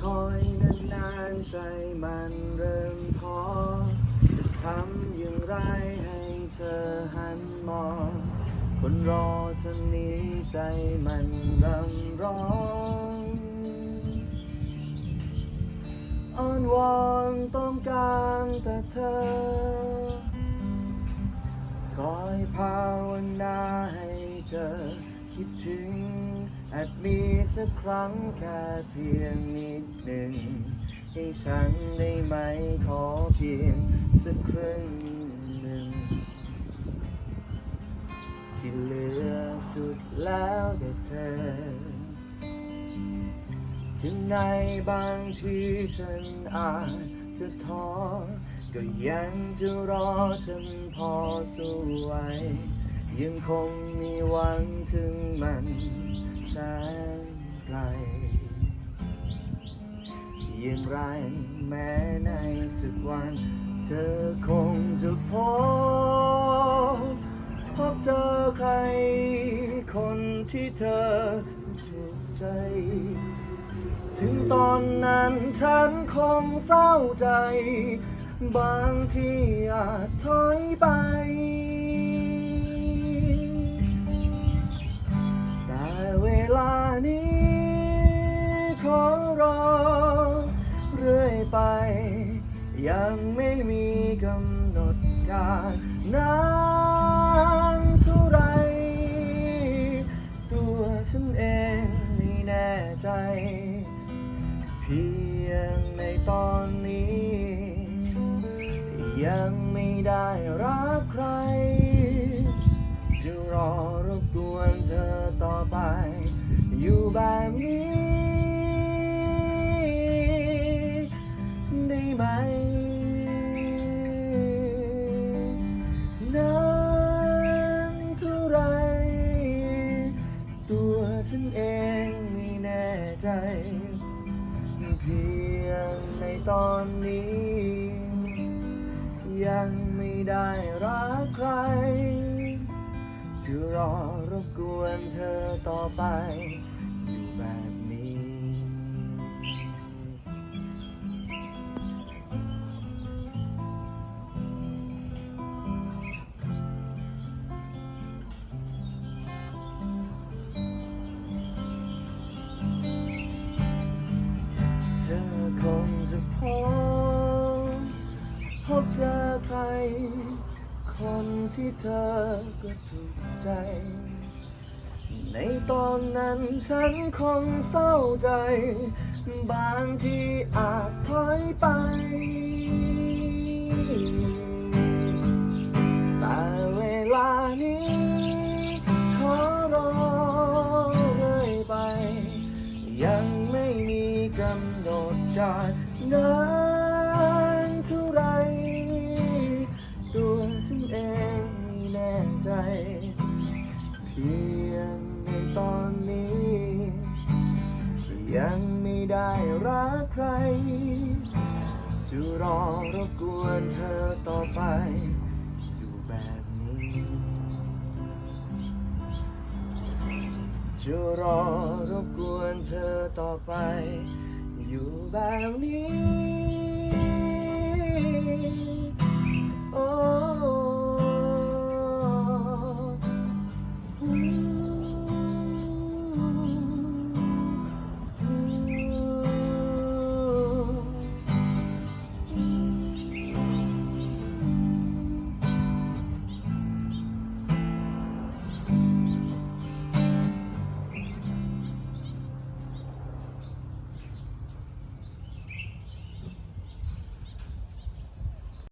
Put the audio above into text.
คอยนานๆใจมันเริ่มท้อจะทำอย่างไรให้เธอหันมองคนรอเธอนี้ใจมันรำร้องอ้อนวอนต้องการแต่เธอ คอยภาวนาให้เธอคิดถึง อาจมีสักครั้งแค่เพียงนิดหนึ่ง ให้ฉันได้ไหมขอเพียงสักครึ่งหนึ่ง ที่เหลือสุดแล้วแต่เธอ ถึงในบางทีฉันอาจจะท้อ ก็ยังจะรอฉันพอสู้ไหวยังคงมีหวังถึงมัน แสนไกลอย่างไรแม้ในสักวัน เธอคงจะพบพบเจอใคร คนที่เธอถูกใจ ถึงตอนนั้นฉันคงเศร้าใจ บางที่อาจถอยไป ยังไม่มีกำหนดการนานเท่าไร ตัวฉันเองไม่แน่ใจ เพียงในตอนนี้ ยังไม่ได้รักใคร จะรอรบกวนเธอต่อไป อยู่แบบนี้ ฉันเองไม่แน่ใจ เพียงในตอนนี้ ยังไม่ได้รักใคร จะรอรบกวนเธอต่อไป อยู่แบบ งจะพบพบเจอใคร คนที่เธอก็ถูกใจ ในตอนนั้นฉันคงเศร้าใจ บางทีอาจถอยไป กำหนดการนานเท่าไรตัวฉันเองไม่แน่ใจ เพียงในตอนนี้ ยังไม่ได้รักใคร จะรอรบกวนเธอต่อไปอยู่แบบนี้ จะรอรบกวนเธอต่อไป อยู่แบบนี้